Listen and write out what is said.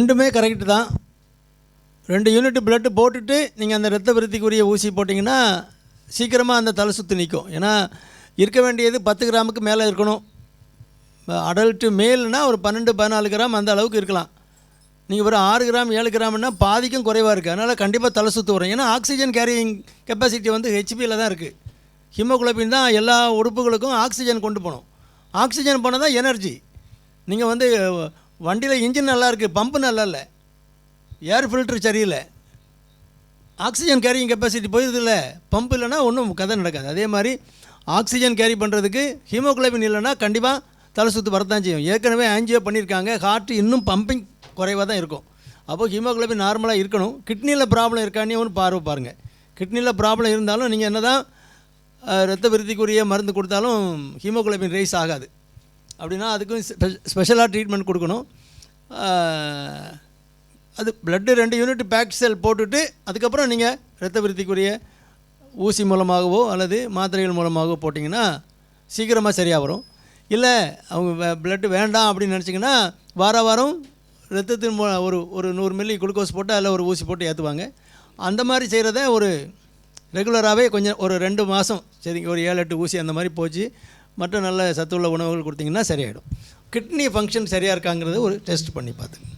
ரெண்டுமே கரெக்டு தான். ரெண்டு யூனிட் பிளட்டு போட்டுட்டு நீங்கள் அந்த ரத்த விருத்திக்குரிய ஊசி போட்டிங்கன்னா சீக்கிரமாக அந்த தலை சுற்றி நிற்கும் ஏன்னா இருக்க வேண்டியது பத்து கிராமுக்கு மேலே இருக்கணும். அடல்ட்டு மேல்னா ஒரு பன்னெண்டு பதினாலு கிராம் அந்த அளவுக்கு இருக்கலாம். நீங்கள் ஒரு ஆறு கிராம் ஏழு கிராம்னா பாதிக்கும் குறைவாக இருக்குது அதனால் கண்டிப்பாக தலை சுற்று வரும். ஏன்னா ஆக்சிஜன் கேரியிங் கெப்பாசிட்டி வந்து ஹெச்பியில் தான் இருக்குது ஹிமோகுளோபின் தான் எல்லா உறுப்புகளுக்கும் ஆக்சிஜன் கொண்டு போகணும். ஆக்சிஜன் போனால் தான் எனர்ஜி நீங்கள் வந்து வண்டியில் இன்ஜின் நல்லா இருக்குது பம்பு நல்லா இல்லை. ஏர் ஃபில்டர் சரியில்லை. ஆக்சிஜன் கேரிங் கெப்பாசிட்டி போயிருதில்ல பம்ப் இல்லைன்னா ஒன்றும் கதை நடக்காது. அதே மாதிரி ஆக்சிஜன் கேரி பண்ணுறதுக்கு ஹீமோக்ளோபின் இல்லைன்னா கண்டிப்பாக தலை சுற்று வரத்தான் செய்யும். ஏற்கனவே ஆன்ஜியோ பண்ணியிருக்காங்க ஹார்ட் இன்னும் பம்பிங் குறைவாக தான் இருக்கும். அப்போது ஹீமோக்ளோபின் நார்மலாக இருக்கணும். கிட்னியில் ப்ராப்ளம் இருக்கானே ஒன்று பார்வை பாருங்கள் கிட்னியில் ப்ராப்ளம் இருந்தாலும் நீங்கள் என்ன தான் ரத்த விருத்திக்குரிய மருந்து கொடுத்தாலும் ஹீமோக்ளோபின் ரைஸ் ஆகாது. அப்படின்னா அதுக்கும் ஸ்பெஷலாக ட்ரீட்மெண்ட் கொடுக்கணும். அது பிளட்டு ரெண்டு யூனிட் பேக் செல் போட்டுட்டு அதுக்கப்புறம் நீங்கள் ரத்த விருத்திக்குரிய ஊசி மூலமாகவோ அல்லது மாத்திரைகள் மூலமாகவோ போட்டிங்கன்னா சீக்கிரமாக சரியாக வரும். இல்லை அவங்க பிளட்டு வேண்டாம் அப்படின்னு நினச்சிங்கன்னா வார வாரம் ரத்தத்தின் மூலம் ஒரு ஒரு நூறு மில்லி குளுக்கோஸ் போட்டு அதில் ஒரு ஊசி போட்டு ஏற்றுவாங்க அந்த மாதிரி செய்கிறத ஒரு ரெகுலராகவே கொஞ்சம் ஒரு ரெண்டு மாதம் சரி ஒரு ஏழு எட்டு ஊசி அந்த மாதிரி போச்சு. மற்ற நல்ல சத்துள்ள உணவுகள் கொடுத்தீங்கன்னா சரியாயிடும். கிட்னி ஃபங்க்ஷன் சரியாக இருக்காங்கிறத ஒரு டெஸ்ட் பண்ணி பார்த்துங்க